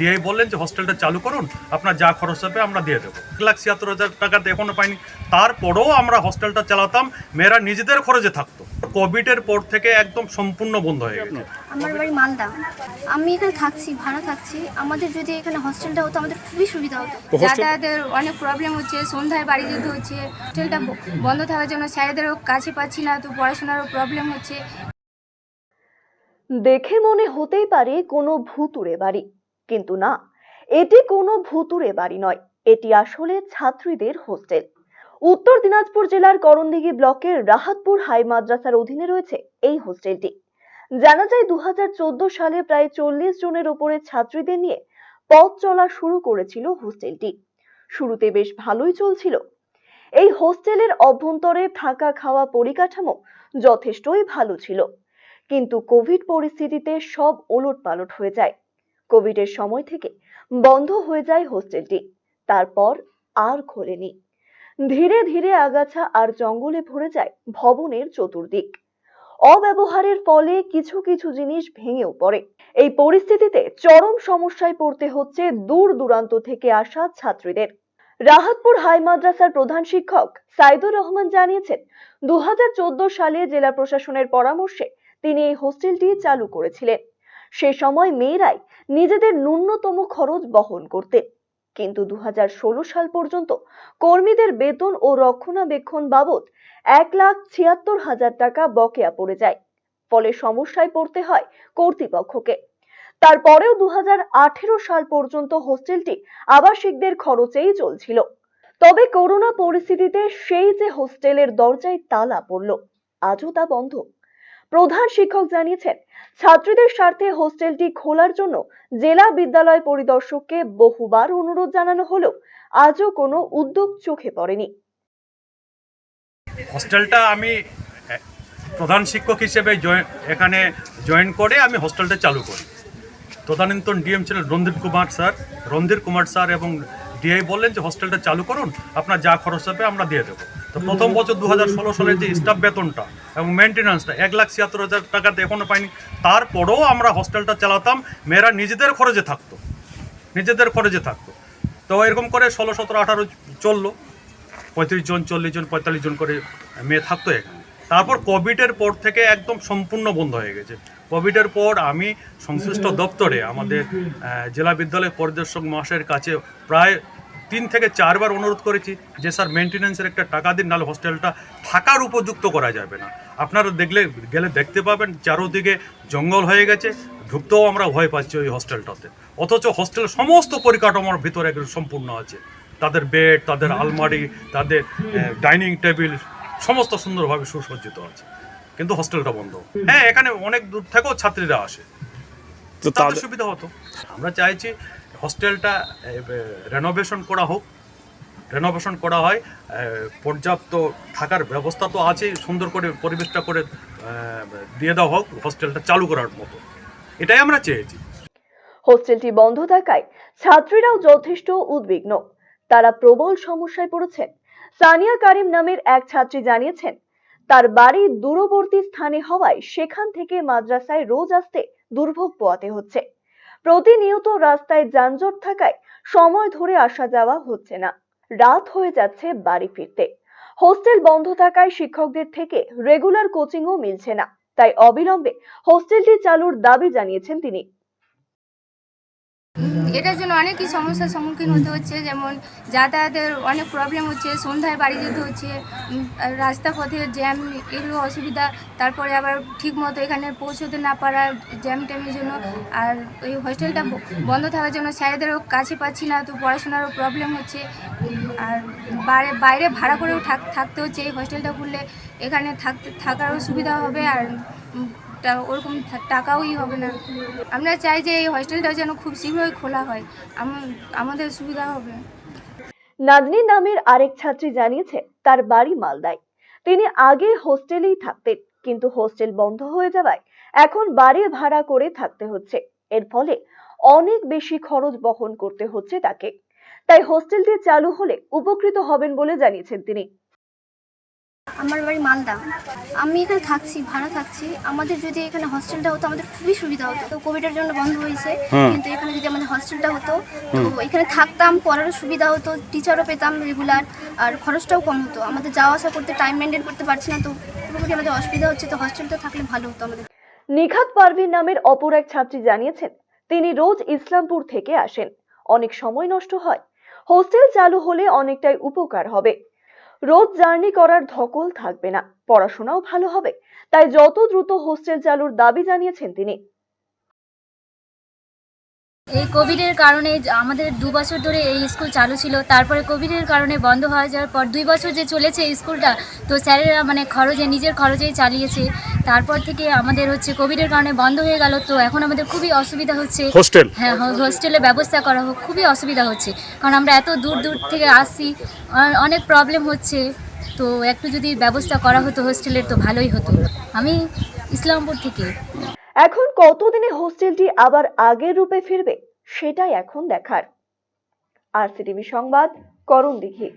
DI বললেন যে হোস্টেলটা চালু করুন আপনার যা খরচ হবে আমরা দিয়ে দেবো। এক লাখ ছিয়াত্তর হাজার টাকাতে এখনও পাইনি। তারপরেও আমরা হোস্টেলটা চালাতাম মেয়েরা নিজেদের খরচে থাকতো। কোভিডের পর থেকে একদম সম্পূর্ণ বন্ধ হয়ে গেছে। আমার বাড়ি মালদা। আমি এখানে থাকছি ভাড়া থাকছি। আমাদের যদি এখানে হস্টেলটা হতো আমাদের খুবই সুবিধা হতো। যাতায়াতের অনেক প্রবলেম হচ্ছে সন্ধ্যায় বাড়ি যেতে হচ্ছে। হোস্টেলটা বন্ধ থাকার জন্য স্যারেদেরও কাছে পাচ্ছি না তো পড়াশোনারও প্রবলেম হচ্ছে। দেখে মনে হতেই পারে কোনো ভুতুরে বাড়ি। কিন্তু না, এটি কোনো ভুতুরে বাড়ি নয়, এটি আসলে ছাত্রীদের হোস্টেল। উত্তর দিনাজপুর জেলার করণদিঘি ব্লকের রাহাতপুর হাই মাদ্রাসার অধীনে রয়েছে এই হোস্টেলটি। জানা যায় দু সালে প্রায় চল্লিশ জনের ওপরে ছাত্রীদের নিয়ে পথ চলা শুরু করেছিল হোস্টেলটি। শুরুতে বেশ ভালোই চলছিল। এই হোস্টেলের অভ্যন্তরে থাকা খাওয়া পরিকাঠামো যথেষ্টই ভালো ছিল। কিন্তু কোভিড পরিস্থিতিতে সব ওলট পালট হয়ে যায়। কোভিডের সময় থেকে বন্ধ হয়ে যায় হোস্টেলটি। তারপর আর খোলেনি। ধীরে ধীরে আগাছা আর জঙ্গলে ভরে যায় ভবনের চতুর্দিক। অব্যবহারের ফলে কিছু কিছু জিনিস ভেঙেও পড়ে। এই পরিস্থিতিতে চরম সমস্যায় পড়তে হচ্ছে দূর দূরান্ত থেকে আসা ছাত্রীদের। রাহাতপুর হাই মাদ্রাসার প্রধান শিক্ষক সাইদুর রহমান জানিয়েছেন দু হাজার চোদ্দ সালে জেলা প্রশাসনের পরামর্শে তিনি এই হোস্টেলটি চালু করেছিলেন। সে সময় মেয়েরাই নিজেদের ন্যূনতম খরচ বহন করতেন। কিন্তু দু সাল পর্যন্ত কর্মীদের বেতন ও রক্ষণাবেক্ষণ বাবদ এক লাখ ছিয়াত্তর হাজার টাকা বকেয়া পড়ে যায়। ফলে সমস্যায় পড়তে হয় কর্তৃপক্ষকে। তারপরেও দু হাজার আঠেরো সাল পর্যন্ত হোস্টেলটি আবাসিকদের খরচেই চলছিল। তবে করোনা পরিস্থিতিতে সেই যে হোস্টেলের দরজায় তালা পড়ল, আজও তা বন্ধ। প্রধান শিক্ষক জানিয়েছেন, ছাত্রীদের স্বার্থে হোস্টেলটি খোলার জন্য জেলা বিদ্যালয় পরিদর্শককে বহুবার অনুরোধ জানানো হলেও আজও কোনো উদ্যোগ চোখে পড়েনি। হোস্টেলটা আমি প্রধান শিক্ষক হিসেবে এখানে জয়েন করে আমি হোস্টেলটা চালু করি। তদানীন্তন ডিএম ছিলেন রণধীর কুমার স্যার। রণধীর কুমার স্যার এবং ডিআই বললেন যে, হোস্টেলটা চালু করুন, আপনার যা খরচ হবে আমরা দিয়ে দেবো। তো প্রথম বছর দু হাজার ষোলো সালের যে স্টাফ বেতনটা এবং মেনটেন্যান্সটা এক লাখ ছিয়াত্তর হাজার টাকাতে এখনও পাইনি। তারপরেও আমরা হোস্টেলটা চালাতাম, মেয়েরা নিজেদের খরচে থাকতো। নিজেদের খরচে থাকতো। তো এরকম করে ষোলো, সতেরো, আঠারো চলল। পঁয়ত্রিশ জন, চল্লিশ জন, পঁয়তাল্লিশ জন করে মেয়ে থাকতো এখানে। তারপর কোভিডের পর থেকে একদম সম্পূর্ণ বন্ধ হয়ে গেছে। কোভিডের পর আমি সংশ্লিষ্ট দপ্তরে আমাদের জেলা বিদ্যালয় পরিদর্শক মহাশয়ের কাছে প্রায় তিন থেকে চারবার অনুরোধ করেছি যে স্যার মেনটেন্যান্সের একটা টাকা দিন নাহলে হোস্টেলটা থাকার উপযুক্ত করা যাবে না। আপনারা দেখলে গেলে দেখতে পাবেন চারোদিকে জঙ্গল হয়ে গেছে ঢুকতেও আমরা ভয় পাচ্ছি ওই হোস্টেলটাতে অথচ হোস্টেলের সমস্ত পরিকাঠামোর ভিতরে সম্পূর্ণ আছে। তাদের বেড তাদের আলমারি তাদের ডাইনিং টেবিল সমস্ত সুন্দরভাবে সুসজ্জিত আছে। কিন্তু হোস্টেলটা বন্ধ। হ্যাঁ এখানে অনেক দূর থেকেও ছাত্রীরা আসে। তাদের সুবিধা হতো। আমরা চাইছি হোস্টেলটা রেনোভেশন করা হোক রেনোভেশন করা হয় পর্যাপ্ত থাকার ব্যবস্থা তো আছেই, সুন্দর করে পরিবেশটা করে দিয়ে দেওয়া হোক, হোস্টেলটা চালু করার মতো। এটাই আমরা চেয়েছি। হোস্টেলটি বন্ধ থাকায় ছাত্রীরাও যথেষ্ট উদ্বিগ্ন। তারা প্রবল সমস্যায় পড়েছেন। সানিয়া কারিম নামের এক ছাত্রী জানিয়েছেন, তার বাড়ি দূরবর্তী স্থানে হওয়ায় সেখান থেকে মাদ্রাসায় রোজ আসতে দুর্ভোগ পোয়াতে হচ্ছে। প্রতিনিয়ত রাস্তায় যানজট থাকায় সময় ধরে আসা যাওয়া হচ্ছে না। রাত হয়ে যাচ্ছে বাড়ি ফিরতে। হোস্টেল বন্ধ থাকায় শিক্ষকদের থেকে রেগুলার কোচিংও মিলছে না। তাই অবিলম্বে হোস্টেলটি চালুর দাবি জানিয়েছেন তিনি। এটার জন্য অনেকই সমস্যার সম্মুখীন হতে হচ্ছে, যেমন যাতায়াতের অনেক প্রবলেম হচ্ছে, সন্ধ্যায় বাড়ি যেতে হচ্ছে রাস্তা পথে জ্যাম এগুলো অসুবিধা, তারপরে আবার ঠিক মতো এখানে পৌঁছতে না পারা জ্যাম ট্যামের জন্য, আর ওই হোস্টেলটা বন্ধ থাকার জন্য স্যারেদেরও কাছে পাচ্ছি না, তো পড়াশোনারও প্রবলেম হচ্ছে, আর বাইরে বাইরে ভাড়া করেও থাক, থাকতে হচ্ছে, এই হোস্টেলটা খুললে এখানে থাকতে থাকারও সুবিধা হবে, আর ওরকম টাকাওই হবে না। আমরা চাই যে এই হোস্টেলটা যেন খুব শীঘ্রই খোলা হয়। আমাদের সুবিধা হবে। নাজনীন নামের আরেক ছাত্রী জানিয়েছে, তার বাড়ি মালদায়। তিনি আগে হোস্টেলেই থাকতেন, কিন্তু হোস্টেল বন্ধ হয়ে যাওয়ায় এখন বাড়ি ভাড়া করে থাকতে হচ্ছে। এর ফলে অনেক বেশি খরচ বহন করতে হচ্ছে তাকে। তাই হোস্টেলটি চালু হলে উপকৃত হবেন বলে জানিয়েছেন তিনি। আমার বাড়ি মালদা। আমি এখানে থাকছি ভাড়া থাকছি। আমাদের যদি এখানে হস্টেলটা হতো আমাদের খুবই সুবিধা হতো। তো কোভিডের জন্য বন্ধ হয়েছে। কিন্তু এখানে যদি আমাদের হস্টেলটা হতো তো এখানে থাকতাম পড়ারও সুবিধা হতো টিচারও পেতাম রেগুলার আর খরচটাও কম হতো। আমাদের যাওয়া আসা করতে টাইম মেনটেন করতে পারছি না তো পুরোপুরি আমাদের অসুবিধা হচ্ছে। তো হস্টেলটা থাকলে ভালো হতো আমাদের। নিখাত পারভিন নামের অপর এক ছাত্রী জানিয়েছেন তিনি রোজ ইসলামপুর থেকে আসেন। অনেক সময় নষ্ট হয়। হোস্টেল চালু হলে অনেকটাই উপকার হবে। রোজ জার্নি করার ধকল থাকবে না, পড়াশোনাও ভালো হবে, তাই যত দ্রুত হোস্টেল চালুর দাবি জানিয়েছেন তিনি। এই কোভিডের কারণে আমাদের দু বছর ধরে এই স্কুল চালু ছিল, তারপরে কোভিডের কারণে বন্ধ হয়ে যাওয়ার পর দুই বছর যে চলেছে স্কুলটা, তো স্যারেরা মানে খরচে, নিজের খরচেই চালিয়েছে। তারপর থেকে আমাদের হচ্ছে কোভিডের কারণে বন্ধ হয়ে গেল তো এখন আমাদের খুবই অসুবিধা হচ্ছে। হোস্টেল? হ্যাঁ হোস্টেলের ব্যবস্থা করা হোক খুবই অসুবিধা হচ্ছে। কারণ আমরা এত দূর দূর থেকে আসি অনেক প্রবলেম হচ্ছে। তো একটু যদি ব্যবস্থা করা হতো হোস্টেলের তো ভালোই হতো। আমি ইসলামপুর থেকে। এখন কতদিনে হোস্টেলটি আবার আগের রূপে ফিরবে সেটাই এখন দেখার। আর সিটিভি সংবাদ করণ দিঘি।